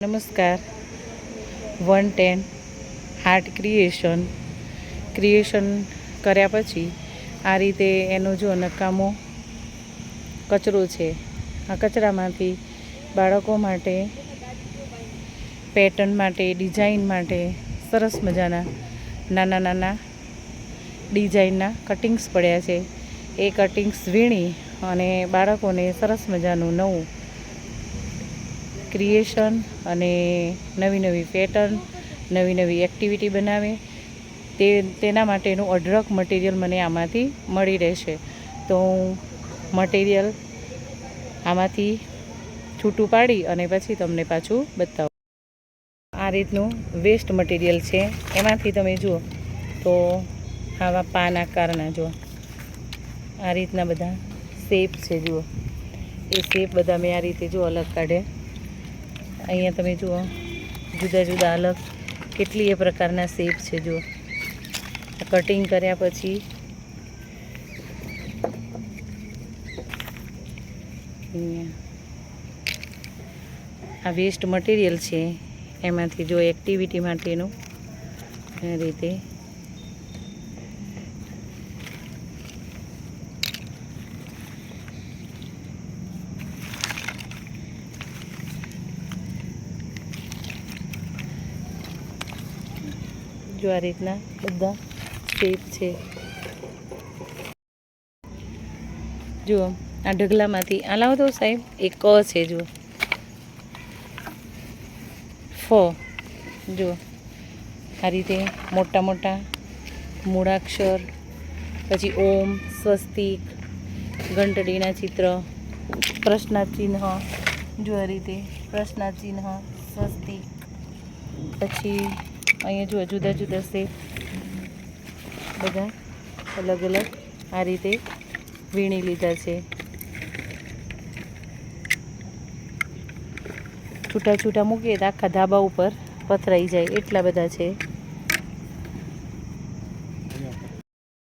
નમસ્કાર. One ten heart creation. Creation કર્યા પછી આ રીતે એનો જો નકામો કચરો છે, આ કચરામાંથી બાળકો માટે, પેટર્ન માટે, ડિઝાઇન માટે સરસ મજાના નાના નાના ડિઝાઇનના કટિંગ્સ પડ્યા છે. એ કટિંગ્સ વીણી અને બાળકોને સરસ મજાનું નવું ક્રિએશન અને નવી નવી પેટર્ન નવી નવી એક્ટિવિટી બનાવે. તે, તેના માટેનું અઢળક મટીરિયલ મને આમાંથી મળી રહેશે. તો હું મટીરિયલ આમાંથી છૂટું પાડી અને પછી તમને પાછું બતાવું. આ રીતનું વેસ્ટ મટીરિયલ છે. એમાંથી તમે જુઓ તો આવા પાન આકારના જુઓ. આ રીતના બધા શેપ છે, જુઓ. એ શેપ બધા મેં આ રીતે જો અલગ કાઢ્યા. અહીંયા તમે જુઓ, જુદા જુદા અલગ કેટલી પ્રકારના શેપ છે, જુઓ. કટિંગ કર્યા પછી આ વેસ્ટ મટીરિયલ છે, એમાંથી જો એક્ટિવિટી માટેનું રીતે જો આ રીતના બધા શેપ છે. જુઓ, આ ઢગલામાંથી, આ લાવો તો સાહેબ એ ક છે, જુઓ. ફ, જુઓ. આ રીતે મોટા મોટા મૂળાક્ષર, પછી ઓમ, સ્વસ્તિક, ઘંટડીના ચિત્ર, પ્રશ્નાચિહ્ન જો આ રીતે, પ્રશ્નાચિહ્ન, સ્વસ્તિક, પછી અહીંયા જુઓ, જુદા જુદા શેપ બધા અલગ અલગ આ રીતે વીણી લીધા છે. છૂટા છૂટા મૂકીએ તો આખા ધાબા ઉપર પથરાઈ જાય, એટલા બધા છે.